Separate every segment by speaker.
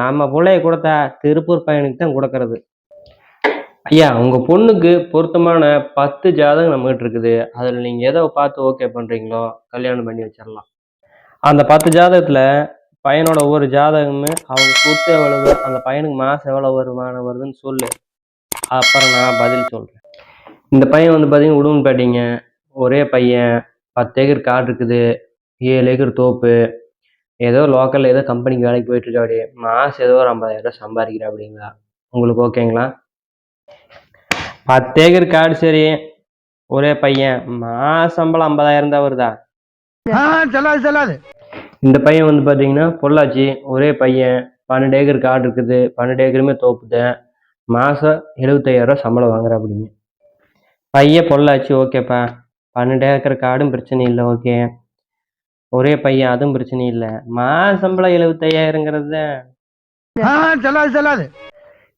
Speaker 1: நம்ம பிள்ளைய கொடுத்தா திருப்பூர் பையனுக்கு தான் கொடுக்கறது. ஐயா உங்க பொண்ணுக்கு பொருத்தமான பத்து ஜாதகம் நம்மகிட்ட இருக்குது. அதில் நீங்க எதை பார்த்து ஓகே பண்றீங்களோ கல்யாணம் பண்ணி வச்சிடலாம் அந்த பத்து ஜாதகத்துல பையனோட ஒவ்வொரு ஜாதகமும் அவங்க சொத்து எவ்வளவு அந்த பையனுக்கு மாசம் எவ்வளவு வருமானம் வருதுன்னு சொல்லு. அப்புறம் நான் பதில் சொல்றேன். இந்த பையன் வந்து பார்த்தீங்கன்னா உடுமன்பேட்டைங்க ஒரே பையன் பத்து ஏக்கர் காடு இருக்குது. ஏழு ஏக்கர் தோப்பு. ஏதோ லோக்கல்ல ஏதோ கம்பெனிக்கு வேலைக்கு போயிட்டு இருக்காடி மாசம் ஏதோ ஒரு ஐம்பதாயிரம் சம்பாதிக்கிறா அப்படிங்களா? உங்களுக்கு ஓகேங்களா பத்து ஏக்கர் காடு சரி. ஒரே பையன். மாச சம்பளம் ஐம்பதாயிரம் தான் வருதா?
Speaker 2: செல்லாது செல்லாது.
Speaker 1: இந்த பையன் வந்து பார்த்தீங்கன்னா பொள்ளாச்சி. ஒரே பையன். பன்னெண்டு ஏக்கர் காடு இருக்குது. பன்னெண்டு ஏக்கருமே தோப்புதேன் மாதம் எழுபத்தையாயிரம் சம்பளம் வாங்குற அப்படிங்க பையன் பொள்ளாச்சி. ஓகேப்பா பன்னெண்டு ஏக்கர் காடும் பிரச்சனை இல்லை. ஓகே ஒரே பையன் அதுவும் பிரச்சனை இல்லை. மாத சம்பளம் எழுபத்தையாயிரங்கிறது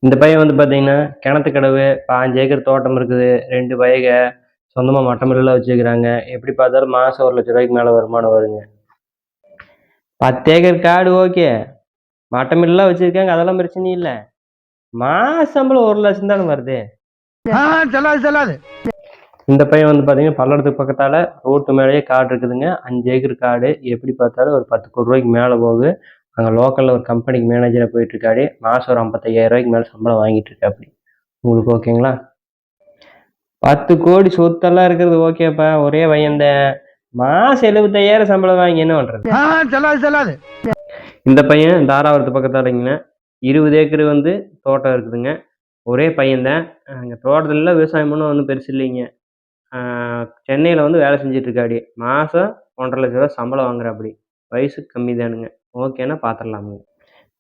Speaker 1: இந்த பையன் வந்து பார்த்தீங்கன்னா கிணத்து கடவு பாஞ்சு ஏக்கர் தோட்டம் இருக்குது ரெண்டு பையக சொந்தமாக மட்டமில்லாம் வச்சுக்கிறாங்க எப்படி பார்த்தாலும் மாதம் ஒரு லட்ச ரூபாய்க்கு மேலே வருமானம் வருங்க. பத்து ஏக்கர் காடு ஓகே. மட்டமில்லாம் வச்சுருக்காங்க அதெல்லாம் பிரச்சனை இல்லை. மாச சம்பளம் ஒரு லட்சம் தானே வருது.
Speaker 2: செல்லாது செல்லாது.
Speaker 1: இந்த பையன் வந்து பார்த்தீங்கன்னா பல்லடத்துக்கு பக்கத்தால் ரோட்டு மேலேயே காடு இருக்குதுங்க. அஞ்சு ஏக்கர் காடு. எப்படி பார்த்தாலும் ஒரு பத்து கோடி ரூபாய்க்கு மேலே போகுது. அங்கே லோக்கலில் ஒரு கம்பெனிக்கு மேனேஜராக போயிட்டு இருக்காரு மாதம் ஒரு ஐம்பத்தையாயிரம் ரூபாய்க்கு மேலே சம்பளம் வாங்கிட்டு இருக்கா அப்படி. உங்களுக்கு ஓகேங்களா? பத்து கோடி சொத்தெல்லாம் இருக்கிறது ஓகேப்பா. ஒரே பையன் மாதம் எழுபத்தையாயிரம் சம்பளம் வாங்கி என்ன
Speaker 2: செல்லாது
Speaker 1: இந்த பையன் தாராபுரத்து பக்கத்தாலிங்கன்னா இருபது ஏக்கர் வந்து தோட்டம் இருக்குதுங்க. ஒரே பையன்தான் அங்கே தோட்டத்துலலாம் விவசாயம் பண்ண ஒன்றும் பெருசு இல்லைங்க. சென்னையில் வந்து வேலை செஞ்சுட்டு இருக்காடி மாதம் ஒன்றரை லட்ச ரூபா சம்பளம் வாங்குறாப்படி. வயசு கம்மி தானுங்க. ஓகேன்னா பார்த்துடலாமுங்க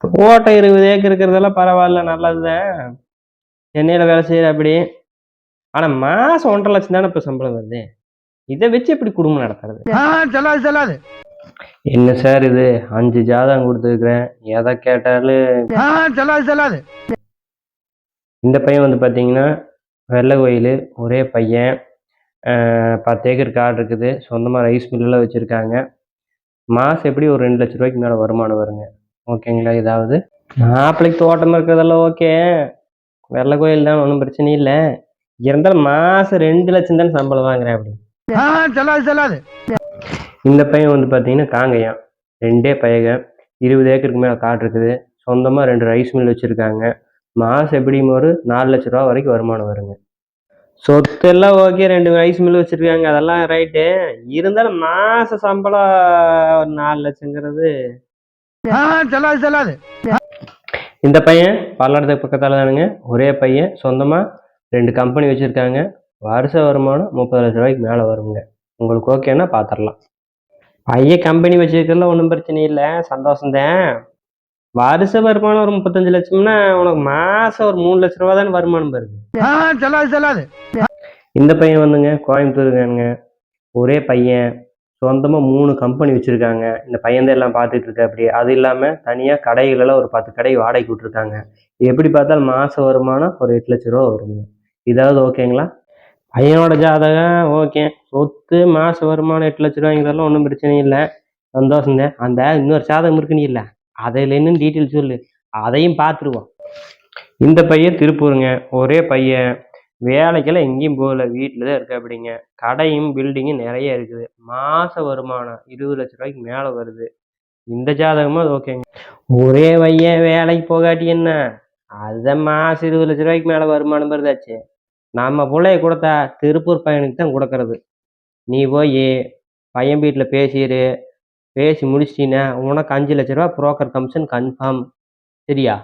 Speaker 1: தோட்டம் இருபது ஏக்கர் இருக்கிறதெல்லாம் பரவாயில்ல நல்லது தான் சென்னையில் வேலை செய்கிற அப்படி ஆனால் மாதம் ஒன்றரை லட்சம் தானே இப்போ சம்பளம் வருது. இதை வச்சு எப்படி குடும்பம் நடத்துறது?
Speaker 2: செல்லாது செல்லாது.
Speaker 1: என்ன சார் இது? அஞ்சு ஜாதகம் கொடுத்துருக்குறேன். எதை கேட்டாலும்
Speaker 2: செல்லாது செல்லாது.
Speaker 1: இந்த பையன் வந்து பார்த்தீங்கன்னா வெள்ளை கோயில் ஒரே பையன். பத்து ஏக்கர் காடு இருக்குது. சொந்தமாக ரைஸ் மில்லெலாம் வச்சுருக்காங்க. மாதம் எப்படி ஒரு ரெண்டு லட்ச ரூபாய்க்கு மேலே வருமானம் வருங்க? ஓகேங்களா ஏதாவது? மாப்பிள்ளைக்கு தோட்டம் இருக்கிறதெல்லாம் ஓகே வெள்ளை கோயில் தான் ஒன்றும் பிரச்சனை இல்லை. இருந்தாலும் மாதம் ரெண்டு லட்சம் தானே சம்பளம் வாங்குறேன் அப்படி இந்த பையன் வந்து பார்த்தீங்கன்னா காங்கயம். ரெண்டே பையக இருபது ஏக்கருக்கு மேலே காடு இருக்குது. சொந்தமாக ரெண்டு ரைஸ் மில் வச்சுருக்காங்க. மாதம் எப்படியும் ஒரு நாலு லட்ச ரூபா வரைக்கும் வருமானம் வருங்க. சொத்து எல்லாம் ஓகே ரெண்டு ரைஸ் மில் வச்சுருக்காங்க அதெல்லாம் ரைட்டு இருந்தாலும் மாத சம்பளம் ஒரு நாலு லட்சங்கிறது.
Speaker 2: செல்லாது செல்லாது.
Speaker 1: இந்த பையன் பல்லடத்துக்கு பக்கத்தால் தானுங்க. ஒரே பையன் சொந்தமாக ரெண்டு கம்பெனி வச்சுருக்காங்க. வருஷ வருமானம் முப்பது லட்ச ரூபாய்க்கு மேலே வருங்க. உங்களுக்கு ஓகேன்னா பார்த்துடலாம் பையன் கம்பெனி வச்சுருக்கிறதுல ஒன்றும் பிரச்சனை இல்லை. சந்தோஷம்தான். வருஷ வருமானம் ஒரு முப்பத்தஞ்சு லட்சம்னா உனக்கு மாதம் ஒரு மூணு லட்ச ரூபா தானே வருமானம் வருது.
Speaker 2: செல்லாது செல்லாது.
Speaker 1: இந்த பையன் வந்துங்க கோயம்புத்தூருங்க ஒரே பையன் சொந்தமாக மூணு கம்பெனி வச்சுருக்காங்க. இந்த பையன் தான் எல்லாம் பார்த்துட்டு இருக்கா அப்படி அது இல்லாமல் தனியாக கடைகளெல்லாம் ஒரு பத்து கடை வாடகைக்கு விட்ருக்காங்க எப்படி பார்த்தாலும் மாத வருமானம் ஒரு எட்டு லட்ச ரூபா வருங்க. இதாவது ஓகேங்களா? பையனோட ஜாதகம் ஓகே. சொத்து மாத வருமானம் எட்டு லட்ச ரூபாய்ங்கிறதெல்லாம் ஒன்றும் பிரச்சனை இல்லை. சந்தோஷங்க. அந்த இன்னொரு ஜாதகம் இருக்குன்னு இல்லை. அதில் என்னன்னு டீட்டெயில் சொல்லு. அதையும் பார்த்துருவோம். இந்த பையன் திருப்பூருங்க. ஒரே பையன். வேலைக்கெல்லாம் எங்கேயும் போகல. வீட்டில் தான் இருக்க அப்படிங்க. கடையும் பில்டிங்கும் நிறைய இருக்குது. மாத வருமானம் இருபது லட்ச ரூபாய்க்கு மேலே வருது. இந்த ஜாதகமும் அது ஓகேங்க ஒரே பையன் வேலைக்கு போகாட்டி என்ன? அதுதான் மாதம் இருபது லட்ச ரூபாய்க்கு மேலே வருமானம் வருதாச்சு நம்ம பிள்ளைய கொடுத்தா திருப்பூர் பையனுக்கு தான் கொடுக்கறது. நீ போய் பையன் வீட்டில் பேசிடு பேசி முடிச்சிட்டின்னா உனக்கு அஞ்சு லட்ச ரூபா புரோக்கர் கமிஷன் கன்ஃபார்ம் சரியா?